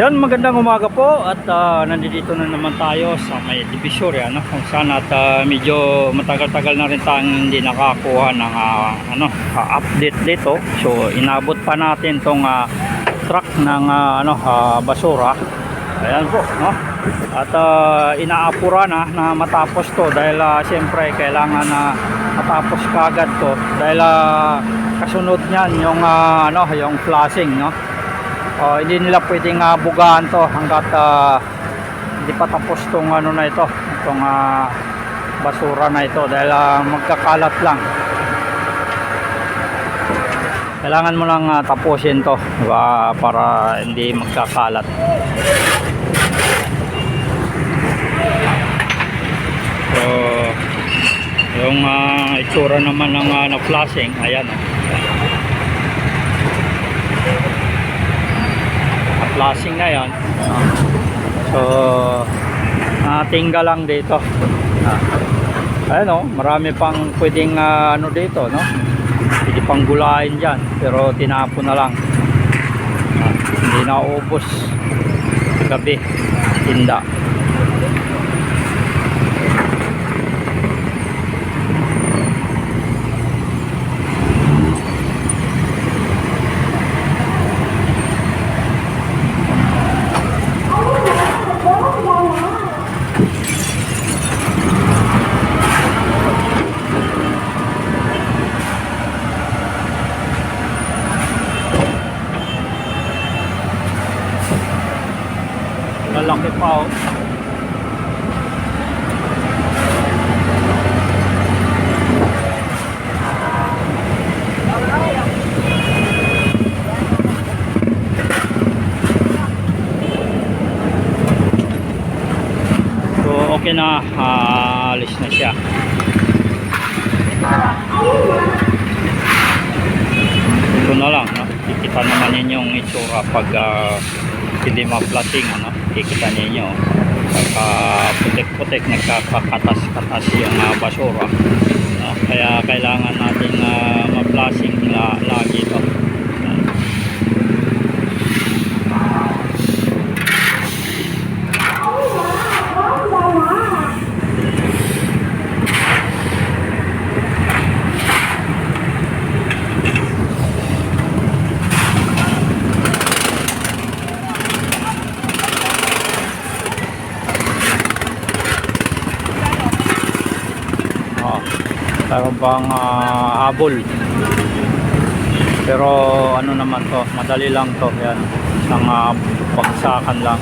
Yan, magandang umaga po at ah, nandito na naman tayo sa may Divisoria no? kung saan at ah, medyo matagal-tagal na rin tayong hindi nakakuha ng ah, ano, ah, update dito. So inabot pa natin tong ah, truck ng ah, ano, ah, basura. Ayan po, no? At ah, inaapura na na matapos to dahil ah, siyempre kailangan na matapos kagad to dahil ah, kasunod niyan yung ah, ano, yung flashing, no? Oh, hindi nila pwedeng uh, bugaan to hanggat ah, hindi pa tapos tong ano na ito, itong ah, basura na ito dahil ah, magkakalat lang. Kailangan mo lang ah, tapusin to, di ba, para hindi magkakalat. So, yung ah, itsura naman ng uh, na-flashing, ayan oh. Flashing na yan so natingga lang dito. Ayan o marami pang pwedeng ah, ano dito no? Pwede pang gulain dyan pero tinapon na lang. Ah, hindi na ubos. Gabi tinda lalaki pa oh. Okay na, ah, siya. Ito na lang, no? kikita naman ninyo yung itsura pag ah, hindi ma-flating, ano? kikita ninyo pagka putik-putik nagkakatas-katas yung ah, basura no? kaya kailangan natin uh, ma-flashing la lagi ito Oh, meron pang ah, habol. Pero ano naman to, madali lang to. Yan, isang ah, bagsakan lang.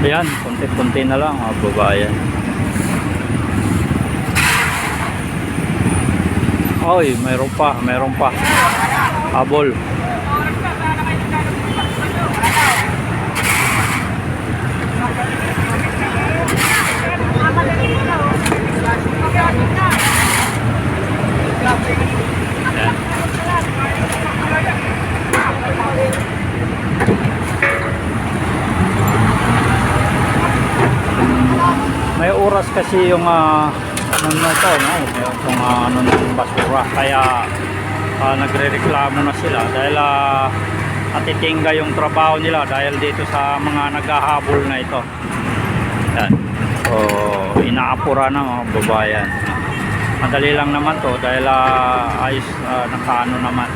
Ayan, konti-konti na lang, mga babayan. Oy, mayroon pa, mayroon pa. Habol. Ayan. May oras kasi yung ah, ano na ito, no? Yung ah, ano ng basura. Kaya ah, nagre-reklamo na sila dahil ah, natitingga yung trabaho nila dahil dito sa mga naghahabol na ito. Yan. So, inaapura na mga babayan. Madali lang naman to dahil ah, ayos ah, nakaano naman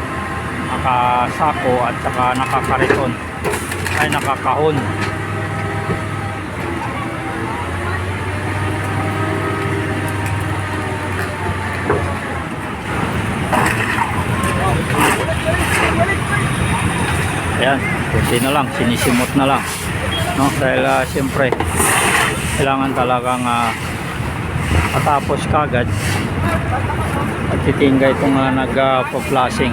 nakasako at saka nakakariton ay nakakahon Ayan, kunti na lang, sinisimot na lang. no dahil ah, siyempre kailangan talagang ah, matapos kagad at titingga itong uh, nag-flashing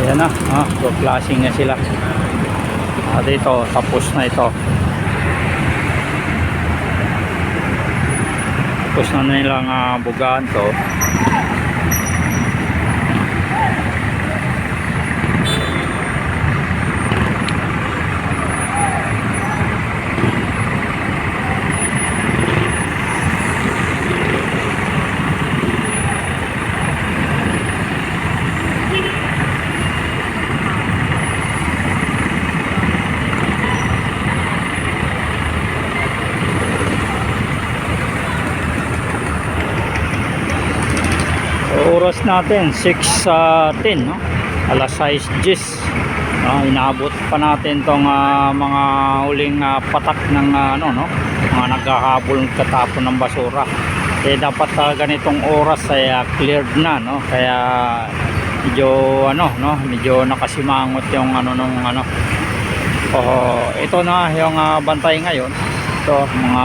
Ayan na, ah, flashing na sila. Ah, dito, tapos na ito. Tapos na nilang uh, bugaan to. Oras natin 6 sa 10 no? alas 6 gis. No? inaabot pa natin tong ah, mga huling ah, patak ng ah, ano no? Mga naghahabol katapon ng basura. Eh dapat ah, ganitong oras ay ah, cleared na no? Kaya medyo ano no? Medyo nakasimangot yung ano nung ano. Oh, ito na yung ah, bantay ngayon. Ito mga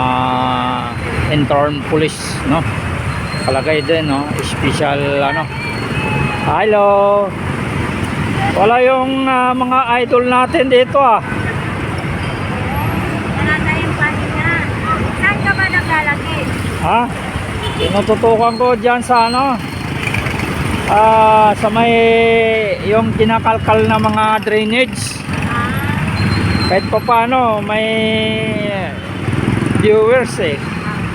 intern police no kalagay din no? Special ano? Hello. Wala yung ah, mga idol natin dito ah. Wala tayong pahinga. Saan ka ba naglalagi? ha? Tinututukan ko dyan sa ano? Ah sa may yung kinakalkal na mga drainage. Ah, kahit pa paano may viewers eh.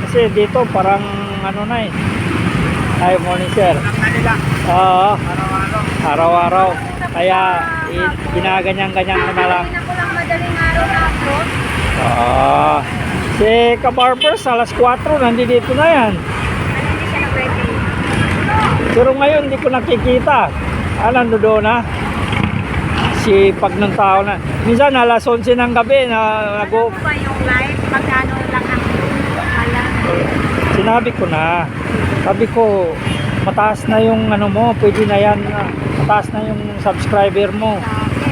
Kasi dito parang ano na eh ay morning sir oo araw-araw kaya ginaganyan-ganyan ko na lang madaling araw na. Ah, si Kabarbers alas 4 nandito na yan. Ano hindi siya nag-ready? Pero ngayon hindi ko nakikita. Ah, nando doon na. Si pag ng tao na. Minsan alas 11 ng gabi na nag mo ba yung live? Magkano lang ang alam? Sinabi ko na. Sabi ko, mataas na yung ano mo, pwede na yan. ah, Mataas na yung subscriber mo.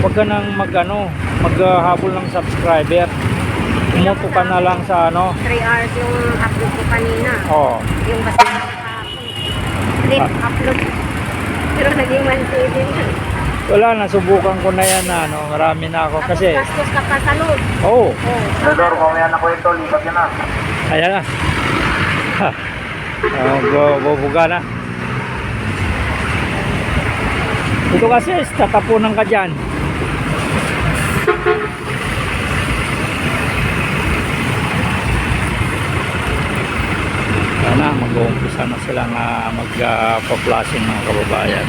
Huwag ka nang mag ano, maghabol ng subscriber. Umupo ka na lang sa ano. 3 hours yung upload ko kanina. Oh, Yung basta. Late upload. Pero naging 1 din. wala na, subukan ko na yan na ano, marami na ako kasi, gastos ka pa sa load. oh, Oh. Senador, mamaya na ko ito, lipat na. ayan na. Oh, bu- bubuga na. Ito kasi, tatapunan ka dyan. Yan na, mag-uumpisa na sila nga mag-pa-flashing mga kababayan.